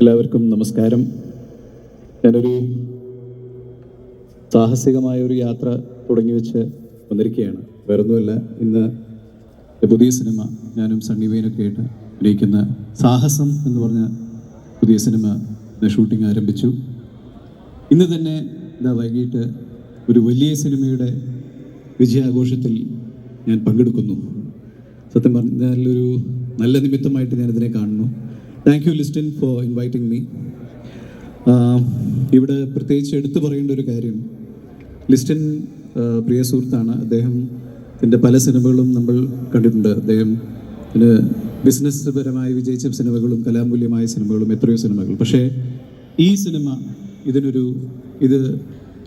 എല്ലാവർക്കും നമസ്കാരം. ഞാനൊരു സാഹസികമായ ഒരു യാത്ര തുടങ്ങി വെച്ച് വന്നിരിക്കുകയാണ്. വേറൊന്നുമല്ല ഇന്ന് പുതിയ സിനിമ ഞാനും സണ്ണിവേനൊക്കെ ആയിട്ട് അഭിനയിക്കുന്ന സാഹസം എന്ന് പറഞ്ഞ പുതിയ സിനിമ ഷൂട്ടിംഗ് ആരംഭിച്ചു. ഇന്ന് തന്നെ ഇതാ വൈകിട്ട് ഒരു വലിയ സിനിമയുടെ വിജയാഘോഷത്തിൽ ഞാൻ പങ്കെടുക്കുന്നു. സത്യം പറഞ്ഞാൽ ഒരു നല്ല നിമിത്തമായിട്ട് ഞാനിതിനെ കാണുന്നു. Thank you Listin for inviting me ഇവിടെ പ്രത്യേകിച്ച് എടുത്തു പറയേണ്ട ഒരു കാര്യം. ലിസ്റ്റിൻ പ്രിയ സുഹൃത്താണ്. അദ്ദേഹത്തിന്റെ പല സിനിമകളും നമ്മൾ കണ്ടിട്ടുണ്ട്. അദ്ദേഹം ബിസിനസ് പരമായി വിജയിച്ച സിനിമകളും കലാമൂല്യമായ സിനിമകളും എത്രയോ സിനിമകൾ. പക്ഷേ ഈ സിനിമ ഇതിനൊരു ഇത്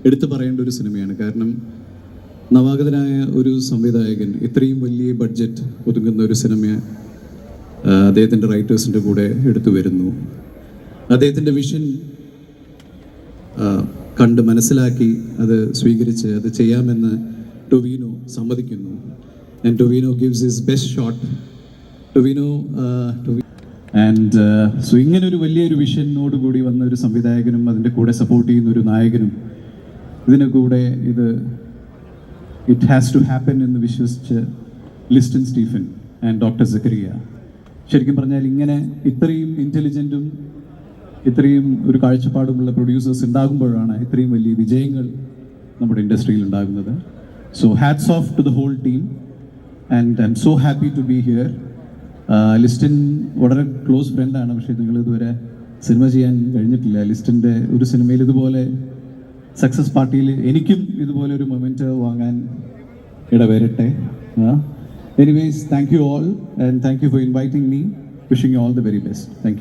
എടുത്തു പറയേണ്ട ഒരു സിനിമയാണ്. കാരണം നവാഗതനായ ഒരു സംവിധായകൻ ഇത്രയും വലിയ ബഡ്ജറ്റ് ഒതുങ്ങുന്ന ഒരു സിനിമ ആ, അദ്ദേഹത്തിന്റെ റൈറ്റേഴ്സിന്റെ കൂടെ എടുത്തു വരുന്നു. അദ്ദേഹത്തിന്റെ വിഷൻ കണ്ട് മനസ്സിലാക്കി അത് സ്വീകരിച്ച് അത് ചെയ്യാമെന്ന് ടൊവീനോ സമ്മതിക്കുന്നു. And Tovino gives his best shot Tovino and so ഇങ്ങനെ ഒരു വലിയൊരു വിഷനോട് കൂടി വന്ന ഒരു സംവിധായകനും അതിന്റെ കൂടെ സപ്പോർട്ട് ചെയ്യുന്ന ഒരു നായകനും ഇതിന് കൂടെ ഇത് ഇറ്റ് ഹാസ് ടു ഹാപ്പൻ എന്ന് വിശ്വസിച്ച് Liston Stephen and doctor Zachariah ശരിക്കും പറഞ്ഞാൽ ഇങ്ങനെ ഇത്രയും ഇന്റലിജന്റും ഇത്രയും ഒരു കാഴ്ചപ്പാടുമുള്ള പ്രൊഡ്യൂസേഴ്സ് ഉണ്ടാകുമ്പോഴാണ് ഇത്രയും വലിയ വിജയങ്ങൾ നമ്മുടെ ഇൻഡസ്ട്രിയിൽ ഉണ്ടാകുന്നത്. So hats off to the whole team and I'm so happy to be here Listin വളരെ ക്ലോസ് ഫ്രണ്ടാണ് പക്ഷേ നിങ്ങൾ ഇതുവരെ സിനിമ ചെയ്യാൻ കഴിഞ്ഞിട്ടില്ല. ലിസ്റ്റിന്റെ ഒരു സിനിമയിൽ ഇതുപോലെ സക്സസ് പാർട്ടിയിൽ എനിക്കും ഇതുപോലെ ഒരു മൊമെന്റ് വാങ്ങാൻ ഇടവരട്ടെ. Anyways, thank you all and thank you for inviting me. Wishing you all the very best. Thank you.